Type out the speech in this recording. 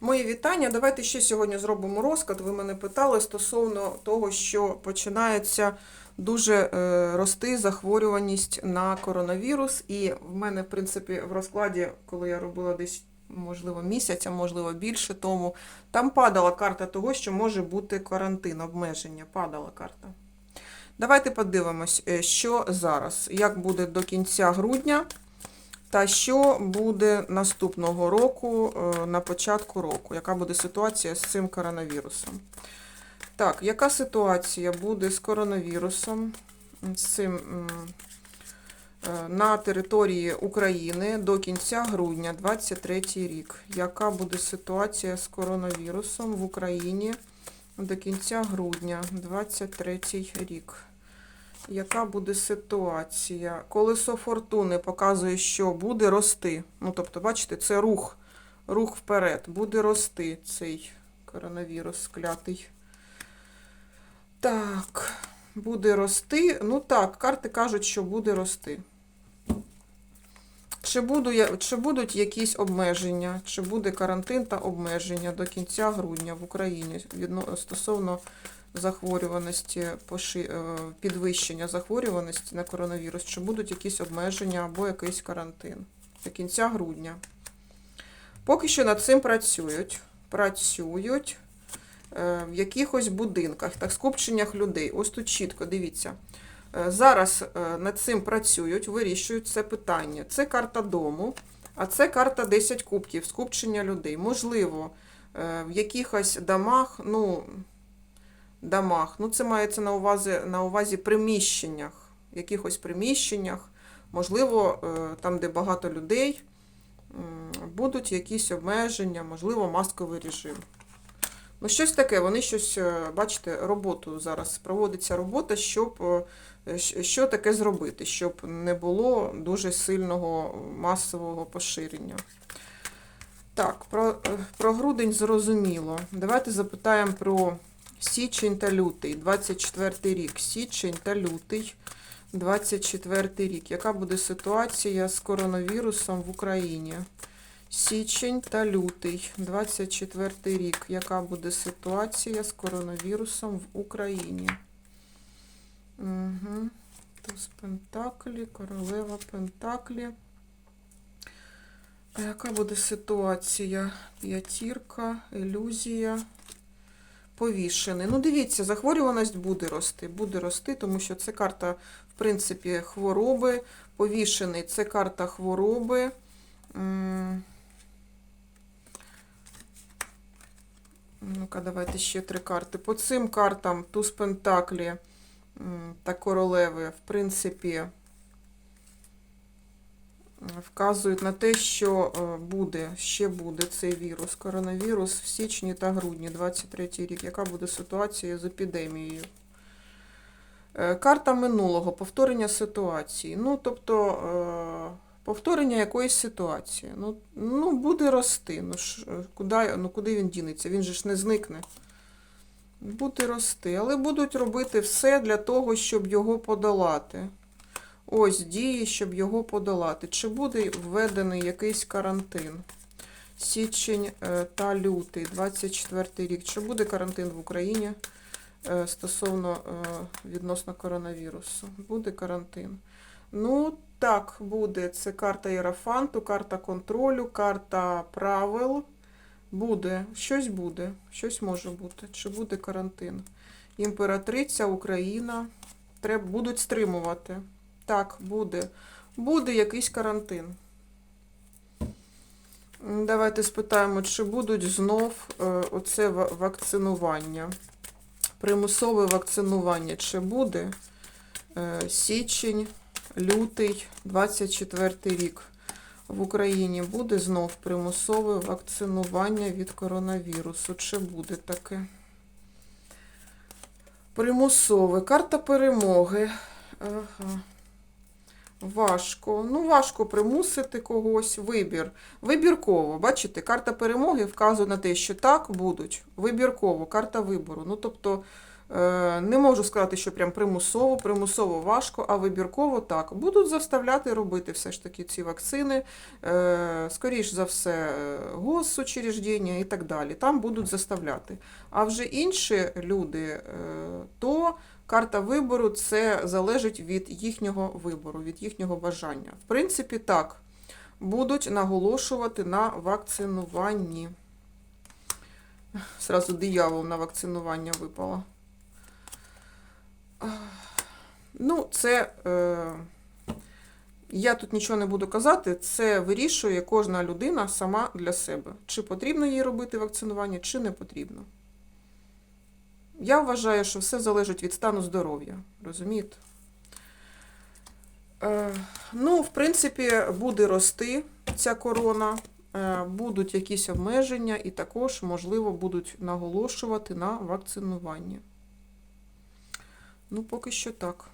Мої вітання. Давайте ще сьогодні зробимо розклад. Ви мене питали стосовно того, що починається дуже е, рости захворюваність на коронавірус. І в мене, в принципі, в розкладі, коли я робила десь, можливо, місяця, можливо, більше тому, там падала карта того, що може бути карантин, обмеження. Падала карта. Давайте подивимось, е, що зараз, як буде до кінця грудня. Та що буде наступного року, е, на початку року? Яка буде ситуація з цим коронавірусом? Так, яка ситуація буде з коронавірусом з цим е, на території України до кінця грудня 23 рік? Яка буде ситуація з коронавірусом в Україні до кінця грудня 23 рік? Яка буде ситуація? Колесо фортуни показує, що буде рости. Ну, тобто, бачите, це рух, рух вперед. Буде рости цей коронавірус клятий. Так, буде рости. Ну так, карти кажуть, що буде рости. Чи, буду я, чи будуть якісь обмеження, чи буде карантин та обмеження до кінця грудня в Україні стосовно захворюваності, е, підвищення захворюваності на коронавірус, чи будуть якісь обмеження або якийсь карантин до кінця грудня. Поки що над цим працюють. Працюють е, в якихось будинках, так, скупченнях людей. Ось тут чітко, дивіться. Е, Зараз над цим працюють, вирішують це питання. Це карта дому, а це карта 10 кубків, скупчення людей. Можливо, в якихось домах, ну, домах, ну це мається на увазі, на увазі приміщеннях, якихось приміщеннях, можливо, е, там, де багато людей, будуть якісь обмеження, можливо, масковий режим. Ну, щось таке, вони щось, е, бачите, роботу зараз проводиться робота, щоб е, що таке зробити, щоб не було дуже сильного масового поширення. Так, про, про грудень зрозуміло. Давайте запитаємо про січень та лютий, 24 рік. Січень та лютий, 24 рік. Яка буде ситуація з коронавірусом в Україні? Січень та лютий, 24 рік. Яка буде ситуація з коронавірусом в Україні? Угу. Туз Пентаклі, королева Пентаклі. А яка буде ситуація? П'ятірка, ілюзія, повішений. Ну, дивіться, захворюваність буде рости. Буде рости, тому що це карта, в принципі, хвороби. Повішений це карта хвороби. Ну-ка, давайте ще три карти. По цим картам туз Пентаклі та королеви, в принципі, вказують на те, що е, буде, ще буде цей вірус, коронавірус в січні та грудні 23 рік. Яка буде ситуація з епідемією? Е, Карта минулого, повторення ситуації. Ну, тобто, е, повторення якоїсь ситуації. Ну, ну буде рости. Ну, ж, куди, ну, куди він дінеться? Він же ж не зникне. Буде рости. Але будуть робити все для того, щоб його подолати. Ось дії, щоб його подолати. Чи буде введений якийсь карантин? Січень е, та лютий, 24 рік. Чи буде карантин в Україні е, стосовно е, відносно коронавірусу? Буде карантин. Ну, так, буде. Це карта Єрафанту, карта контролю, карта правил. Буде, щось буде, щось може бути. Чи буде карантин? Імператриця, Україна. Будуть стримувати. Так, буде. Буде якийсь карантин. Давайте спитаємо, чи будуть знов е, оце вакцинування. Примусове вакцинування чи буде? Е, Січень, лютий, 24 рік. В Україні буде знов примусове вакцинування від коронавірусу. Чи буде таке? Примусове. Карта перемоги. Ага. Важко. Ну, важко примусити когось. Вибір. Вибірково. Бачите, карта перемоги вказує на те, що так будуть. Вибірково, карта вибору. Ну, тобто, Не можу сказати, що прям примусово, примусово важко, а вибірково так. Будуть заставляти робити все ж таки ці вакцини, е, скоріш за все, е, госучреждення і так далі. Там будуть заставляти. А вже інші люди, е, то карта вибору це залежить від їхнього вибору, від їхнього бажання. В принципі, так, будуть наголошувати на вакцинуванні. Сразу диявол на вакцинування випало. Ну, це. Е, я тут нічого не буду казати, це вирішує кожна людина сама для себе. Чи потрібно їй робити вакцинування, чи не потрібно. Я вважаю, що все залежить від стану здоров'я. Розумієте? Е, ну, в принципі, буде рости ця корона, е, будуть якісь обмеження, і також, можливо, будуть наголошувати на вакцинуванні. Ну, поки що так.